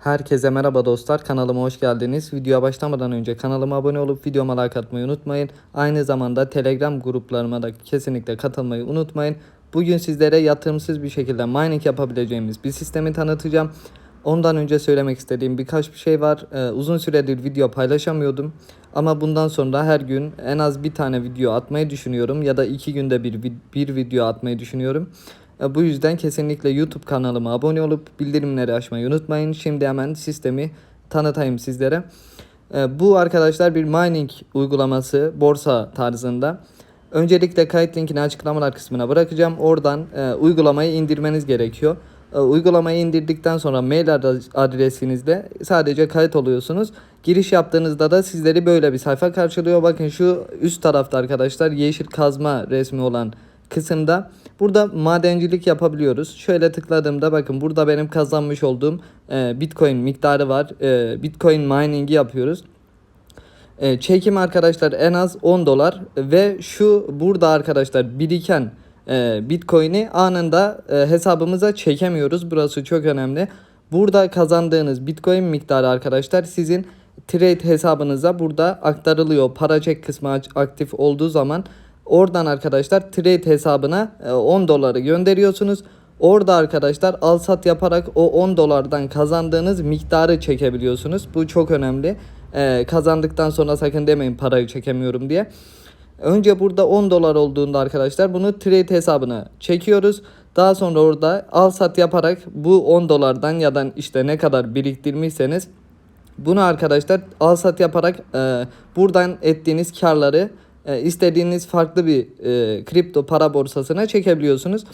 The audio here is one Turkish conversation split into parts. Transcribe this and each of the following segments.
Herkese merhaba dostlar. Kanalıma hoş geldiniz. Videoya başlamadan önce kanalıma abone olup videoma like atmayı unutmayın. Aynı zamanda Telegram gruplarıma da kesinlikle katılmayı unutmayın. Bugün sizlere yatırımsız bir şekilde mining yapabileceğimiz bir sistemi tanıtacağım. Ondan önce söylemek istediğim birkaç bir şey var. Ee, uzun süredir video paylaşamıyordum. Ama bundan sonra her gün en az bir tane video atmayı düşünüyorum. Ya da iki günde bir, bir video atmayı düşünüyorum. E, Bu yüzden kesinlikle YouTube kanalıma abone olup bildirimleri açmayı unutmayın. Şimdi hemen sistemi tanıtayım sizlere. E, Bu arkadaşlar bir mining uygulaması borsa tarzında. Öncelikle kayıt linkini açıklamalar kısmına bırakacağım. Oradan e, uygulamayı indirmeniz gerekiyor. Uygulamayı indirdikten sonra mail adres- adresinizle sadece kayıt oluyorsunuz. Giriş yaptığınızda da sizleri böyle bir sayfa karşılıyor. Bakın şu üst tarafta arkadaşlar yeşil kazma resmi olan kısımda burada madencilik yapabiliyoruz. Şöyle tıkladığımda bakın burada benim kazanmış olduğum e, Bitcoin miktarı var. E, Bitcoin mining'i yapıyoruz. E, çekim arkadaşlar en az 10 dolar ve şu burada arkadaşlar biriken e, Bitcoin'i anında e, hesabımıza çekemiyoruz. Burası çok önemli. Burada kazandığınız Bitcoin miktarı arkadaşlar sizin trade hesabınıza burada aktarılıyor. Para çek kısmı aktif olduğu zaman oradan arkadaşlar trade hesabına e, 10 doları gönderiyorsunuz. Orada arkadaşlar al sat yaparak o 10 dolardan kazandığınız miktarı çekebiliyorsunuz. Bu çok önemli. Ee, kazandıktan sonra sakın demeyin parayı çekemiyorum diye. Önce burada 10 dolar olduğunda arkadaşlar bunu trade hesabına çekiyoruz. Daha sonra orada al sat yaparak bu 10 dolardan ya da işte ne kadar biriktirmişseniz bunu arkadaşlar al sat yaparak e, buradan ettiğiniz karları e, istediğiniz farklı bir e, kripto para borsasına çekebiliyorsunuz.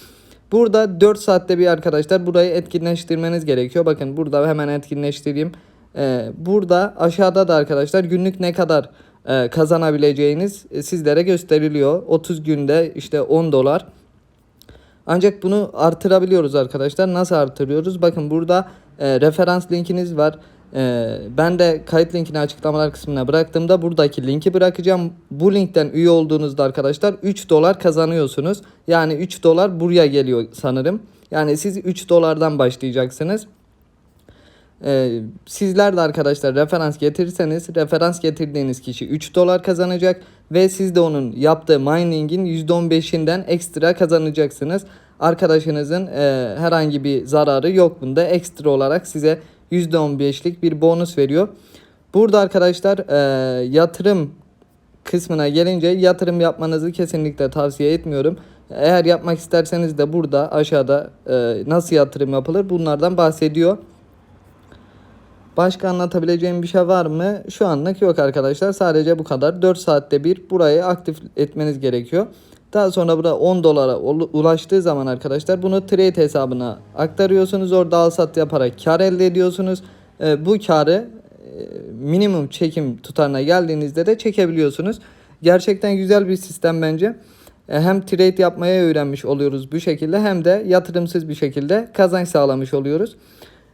Burada 4 saatte bir arkadaşlar burayı etkinleştirmeniz gerekiyor. Bakın burada hemen etkinleştireyim. E, burada aşağıda da arkadaşlar günlük ne kadar e, kazanabileceğiniz e, sizlere gösteriliyor. 30 günde işte 10 dolar. Ancak bunu artırabiliyoruz arkadaşlar. Nasıl artırıyoruz? Bakın burada e, referans linkiniz var. E, ben de kayıt linkini açıklamalar kısmına bıraktığımda buradaki linki bırakacağım. Bu linkten üye olduğunuzda arkadaşlar 3 dolar kazanıyorsunuz. Yani 3 dolar buraya geliyor sanırım. Yani siz 3 dolardan başlayacaksınız. Ee, sizler de arkadaşlar referans getirirseniz referans getirdiğiniz kişi 3 dolar kazanacak ve siz de onun yaptığı miningin %15'inden ekstra kazanacaksınız. Arkadaşınızın e, herhangi bir zararı yok bunda ekstra olarak size %15'lik bir bonus veriyor. Burada arkadaşlar e, yatırım kısmına gelince yatırım yapmanızı kesinlikle tavsiye etmiyorum. Eğer yapmak isterseniz de burada aşağıda e, nasıl yatırım yapılır bunlardan bahsediyor. Başka anlatabileceğim bir şey var mı? Şu anlık yok arkadaşlar. Sadece bu kadar. 4 saatte bir burayı aktif etmeniz gerekiyor. Daha sonra burada 10 dolara ul- ulaştığı zaman arkadaşlar bunu trade hesabına aktarıyorsunuz. Orada al sat yaparak kar elde ediyorsunuz. Ee, bu karı e, minimum çekim tutarına geldiğinizde de çekebiliyorsunuz. Gerçekten güzel bir sistem bence. E, Hem trade yapmaya öğrenmiş oluyoruz bu şekilde hem de yatırımsız bir şekilde kazanç sağlamış oluyoruz.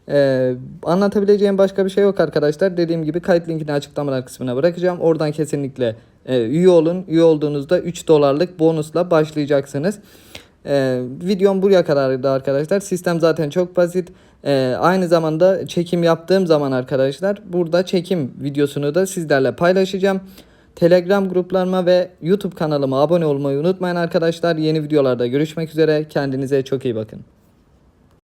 Ee, anlatabileceğim başka bir şey yok arkadaşlar. Dediğim gibi kayıt linkini açıklamalar kısmına bırakacağım. Oradan kesinlikle e, üye olun. Üye olduğunuzda 3 dolarlık bonusla başlayacaksınız. Ee, videom buraya kadardı arkadaşlar. Sistem zaten çok basit. Ee, aynı zamanda çekim yaptığım zaman arkadaşlar burada çekim videosunu da sizlerle paylaşacağım. Telegram gruplarıma ve YouTube kanalıma abone olmayı unutmayın arkadaşlar. Yeni videolarda görüşmek üzere. Kendinize çok iyi bakın.